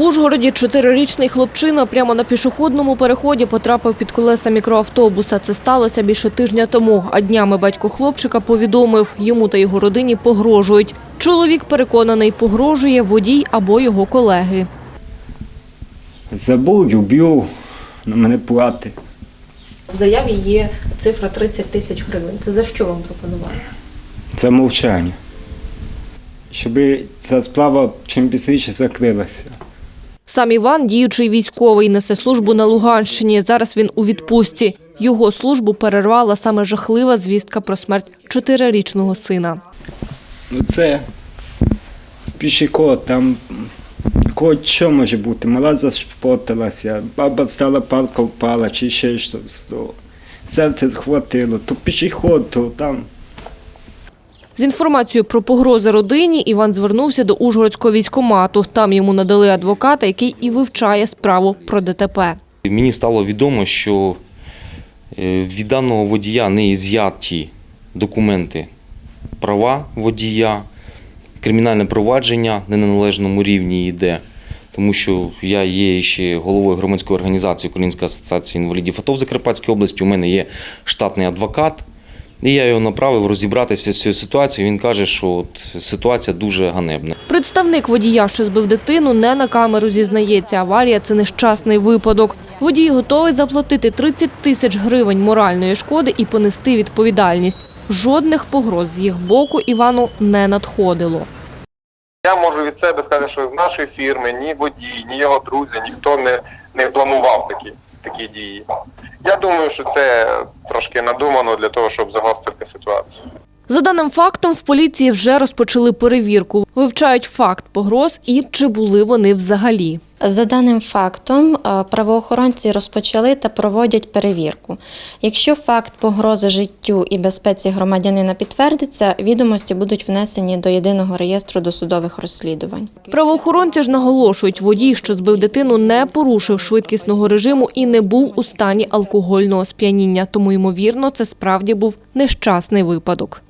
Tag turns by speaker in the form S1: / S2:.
S1: Ужгороді чотирирічний хлопчина прямо на пішохідному переході потрапив під колеса мікроавтобуса. Це сталося більше тижня тому. А днями батько хлопчика повідомив, йому та його родині погрожують. Чоловік переконаний, погрожує водій або його колеги.
S2: Забув, убив, на мене плати.
S1: В заяві є цифра 30 тисяч гривень. Це за що вам пропонували?
S2: Це мовчання. Щоб ця справа чим пізніше закрилася.
S1: Сам Іван, діючий військовий, несе службу на Луганщині. Зараз він у відпустці. Його службу перервала саме жахлива звістка про смерть чотирирічного сина.
S2: Ну це пішохід, там кого що може бути? Мала зашпотилася, баба стала палка впала чи ще щось. Серце схватило, то пішохід, то там.
S1: З інформацією про погрози родині Іван звернувся до Ужгородського військомату. Там йому надали адвоката, який і вивчає справу про ДТП.
S3: Мені стало відомо, що е, від даного водія не ізяті документи права водія, кримінальне провадження не на належному рівні йде, тому що я є ще головою громадської організації Українська асоціація інвалідів АТО в Закарпатській області. У мене є штатний адвокат. І я його направив розібратися з цією ситуацією. Він каже, що от ситуація дуже ганебна.
S1: Представник водія, що збив дитину, не на камеру зізнається. Аварія – це нещасний випадок. Водій готовий заплатити 30 тисяч гривень моральної шкоди і понести відповідальність. Жодних погроз з їх боку Івану не надходило.
S4: Я можу від себе сказати, що з нашої фірми ні водій, ні його друзі, ніхто не, не планував такі, такі дії. Я думаю, що це трошки надумано для того, щоб загострити ситуацію.
S1: За даним фактом, в поліції вже розпочали перевірку. Вивчають факт погроз і чи були вони взагалі.
S5: За даним фактом, е, правоохоронці розпочали та проводять перевірку. Якщо факт погрози життю і безпеці громадянина підтвердиться, відомості будуть внесені до єдиного реєстру досудових розслідувань.
S1: Правоохоронці ж наголошують, водій, що збив дитину, не порушив швидкісного режиму і не був у стані алкогольного сп'яніння. Тому, ймовірно, це справді був нещасний випадок.